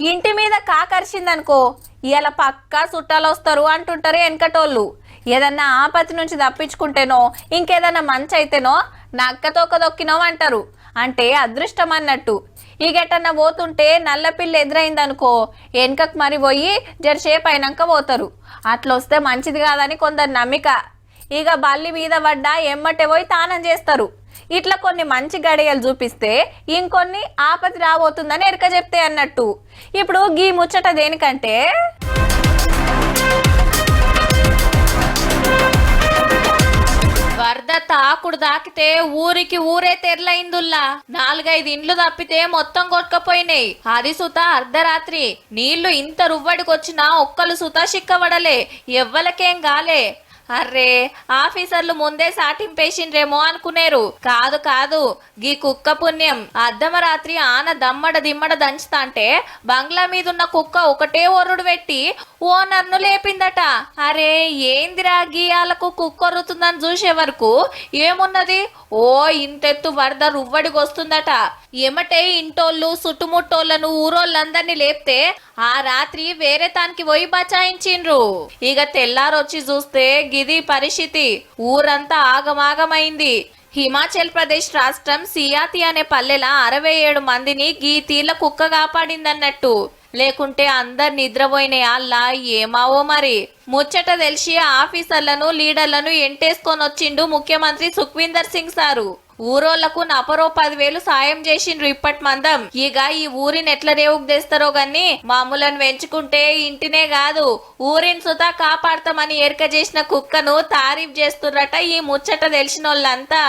ఇంటి మీద కాకరిచిందనుకో ఇలా పక్కా చుట్టాలు వస్తారు అంటుంటారు వెనకటోళ్ళు. ఏదన్నా ఆపతి నుంచి తప్పించుకుంటేనో ఇంకేదన్నా మంచి అయితేనో నక్క తొక్క దొక్కినో అంటారు అంటే అదృష్టం అన్నట్టు ఈ గెట్టన్న పోతుంటే నల్ల పిల్ల ఎదురైందనుకో వెనకకు మరి పోయి జరసేపు అయినాక పోతారు. అట్లా వస్తే మంచిది కాదని కొందరు నమ్మిక. ఇక బల్లి మీద పడ్డా ఎమ్మటే పోయి తానం చేస్తారు. ఇట్లా కొన్ని మంచి గడియలు చూపిస్తే ఇంకొన్ని ఆపతి రాబోతుందని ఎరక చెప్తే అన్నట్టు. ఇప్పుడు గీ ముచ్చట దేనికంటే వరద తాకుడు దాకితే ఊరికి ఊరే తెరలైందుల్లా. నాలుగైదు ఇండ్లు తప్పితే మొత్తం కొట్టుకపోయినాయి. అది సుత అర్ధరాత్రి. నీళ్ళు ఇంత రువ్వడికొచ్చినా ఒక్కలు సుత చిక్కబడలే. ఎవ్వలకేం గాలే. అర్రే ఆఫీసర్లు ముందే సాటింపేసిండ్రేమో అనుకునేరు. కాదు కాదు గీ కుక్క పుణ్యం. అర్ధమరాత్రి ఆన దమ్మడ దిమ్మడ దంచుతాంటే బంగ్లా మీదున్న కుక్క ఒకటే ఒర్రుడు పెట్టి ఓనర్ను లేపిందట. అరే ఏందిరా గీయాలకు కుక్క ఒర్రుతుందని చూసే వరకు ఏమున్నది? ఓ ఇంతెత్తు వరద రువ్వడికి వస్తుందట. ఎమటే ఇంటోళ్ళు చుట్టుముట్టోళ్ళను ఊరోళ్ళందరినీ లేపితే ఆ రాత్రి వేరే తానికి పోయి బచాయించిండ్రు. ఇక తెల్లారొచ్చి చూస్తే గిది పరిస్థితి ఊరంతా ఆగమాగమైంది. హిమాచల్ ప్రదేశ్ రాష్ట్రం సియాతి అనే పల్లెల అరవై ఏడు మందిని గీ కుక్క కాపాడిందన్నట్టు. లేకుంటే అందరు నిద్రపోయిన అల్లా ఏమావో మరి. ముచ్చట తెలిసి ఆఫీసర్లను లీడర్లను ఎంటేసుకొని వచ్చిండు ముఖ్యమంత్రి సుఖ్వీందర్ సింగ్ సారు. ఊరోళ్ళకు నపరో పదివేలు సాయం చేసిండ్రు ఇప్పటి మందం. ఇక ఈ ఊరిని ఎట్లా రేవుకు తెస్తారో గాని మామూలను పెంచుకుంటే ఇంటినే కాదు. ఊరిని సుతా కాపాడతామని ఎరక చేసిన కుక్కను తారీఫ్ చేస్తుర్రట ఈ ముచ్చట తెలిసిన వాళ్ళంతా